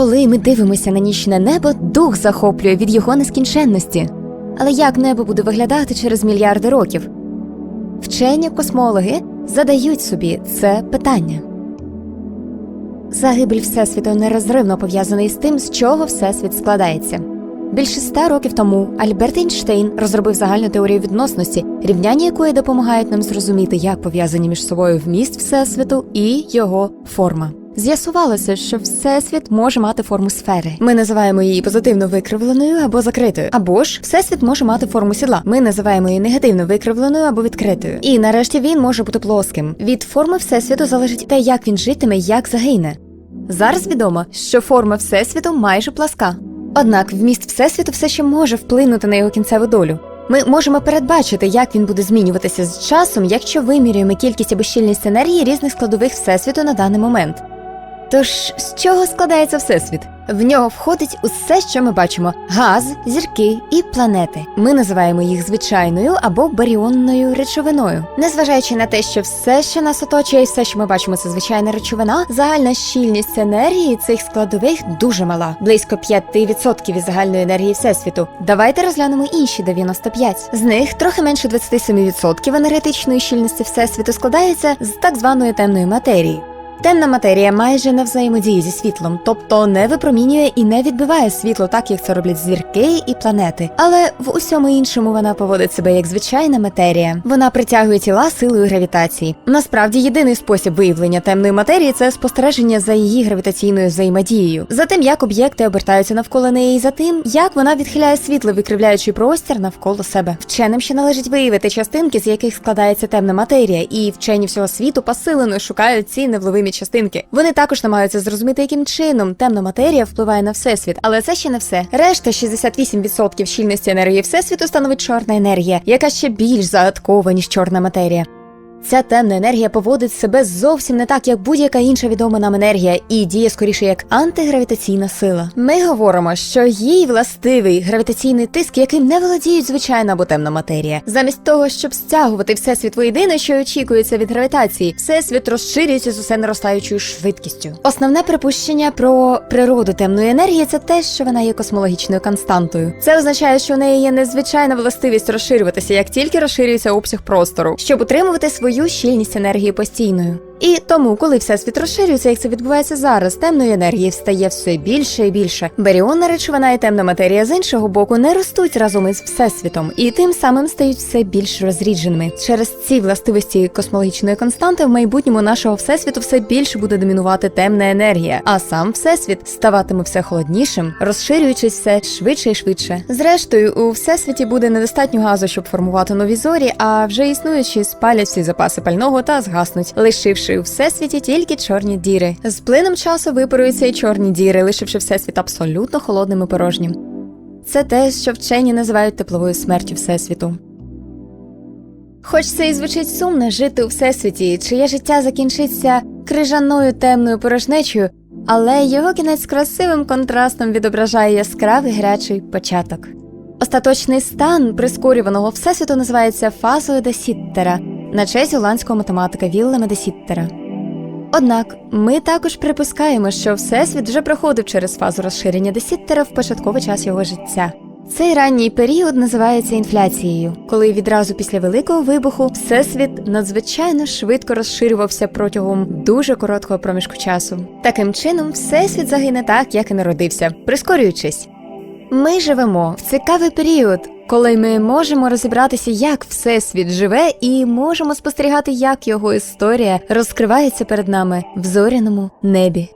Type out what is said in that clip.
Коли ми дивимося на нічне небо, дух захоплює від його нескінченності. Але як небо буде виглядати через мільярди років? Вчені космологи задають собі це питання. Загибель Всесвіту нерозривно пов'язаний з тим, з чого Всесвіт складається. Більше ста років тому Альберт Ейнштейн розробив загальну теорію відносності, рівняння якої допомагають нам зрозуміти, як пов'язані між собою вміст Всесвіту і його форма. З'ясувалося, що всесвіт може мати форму сфери. Ми називаємо її позитивно викривленою або закритою. Або ж всесвіт може мати форму сідла. Ми називаємо її негативно викривленою або відкритою. І нарешті він може бути плоским. Від форми всесвіту залежить те, як він житиме, як загине. Зараз відомо, що форма всесвіту майже пласка. Однак вміст всесвіту все ще може вплинути на його кінцеву долю. Ми можемо передбачити, як він буде змінюватися з часом, якщо вимірюємо кількість або щільність енергії різних складових всесвіту на даний момент. Тож з чого складається всесвіт? В нього входить усе, що ми бачимо: газ, зірки і планети. Ми називаємо їх звичайною або баріонною речовиною. Незважаючи на те, що все, що нас оточує, і все, що ми бачимо, це звичайна речовина, загальна щільність енергії цих складових дуже мала, близько 5% від загальної енергії всесвіту. Давайте розглянемо інші 95. З них трохи менше 27% енергетичної щільності всесвіту складається з так званої темної матерії. Темна матерія майже не взаємодіє зі світлом, тобто не випромінює і не відбиває світло, так як це роблять зірки і планети. Але в усьому іншому вона поводить себе як звичайна матерія. Вона притягує тіла силою гравітації. Насправді, єдиний спосіб виявлення темної матерії це спостереження за її гравітаційною взаємодією, за тим, як об'єкти обертаються навколо неї, і за тим, як вона відхиляє світло, викривляючи простір навколо себе. Вченим ще належить виявити частинки, з яких складається темна матерія, і вчені всього світу посилено шукають ці невловимі частинки. Вони також намагаються зрозуміти, яким чином темна матерія впливає на всесвіт, але це ще не все. Решта 68% щільності енергії всесвіту становить чорна енергія, яка ще більш загадкова, ніж чорна матерія. Ця темна енергія поводить себе зовсім не так, як будь-яка інша відома нам енергія, і діє скоріше як антигравітаційна сила. Ми говоримо, що їй властивий гравітаційний тиск, яким не володіють звичайна або темна матерія. Замість того, щоб стягувати всесвіт воєдине, що очікується від гравітації, всесвіт розширюється з усе наростаючою швидкістю. Основне припущення про природу темної енергії це те, що вона є космологічною константою. Це означає, що у неї є незвичайна властивість розширюватися, як тільки розширюється обсяг простору, щоб утримувати свою щільність енергії постійною. І тому, коли всесвіт розширюється, як це відбувається зараз, темної енергії встає все більше і більше. Баріонна речовина і темна матерія з іншого боку не ростуть разом із всесвітом, і тим самим стають все більш розрідженими. Через ці властивості космологічної константи в майбутньому нашого всесвіту все більше буде домінувати темна енергія, а сам всесвіт ставатиме все холоднішим, розширюючись все швидше і швидше. Зрештою, у всесвіті буде недостатньо газу, щоб формувати нові зорі, а вже існуючі спалять всі запаси пального та згаснуть, лишивши у всесвіті тільки чорні діри. З плином часу випаруються й чорні діри, лишивши всесвіт абсолютно холодним і порожнім. Це те, що вчені називають тепловою смертю всесвіту. Хоч це і звучить сумно жити у всесвіті, чиє життя закінчиться крижаною темною порожнечею, але його кінець красивим контрастом відображає яскравий гарячий початок. Остаточний стан прискорюваного всесвіту називається фазою Десіттера на честь голландського математика Віллема Десіттера. Однак ми також припускаємо, що всесвіт вже проходив через фазу розширення Десіттера в початковий час його життя. Цей ранній період називається інфляцією, коли відразу після великого вибуху всесвіт надзвичайно швидко розширювався протягом дуже короткого проміжку часу. Таким чином, всесвіт загине так, як і народився, прискорюючись. Ми живемо в цікавий період, коли ми можемо розібратися, як всесвіт живе, і можемо спостерігати, як його історія розкривається перед нами в зоряному небі.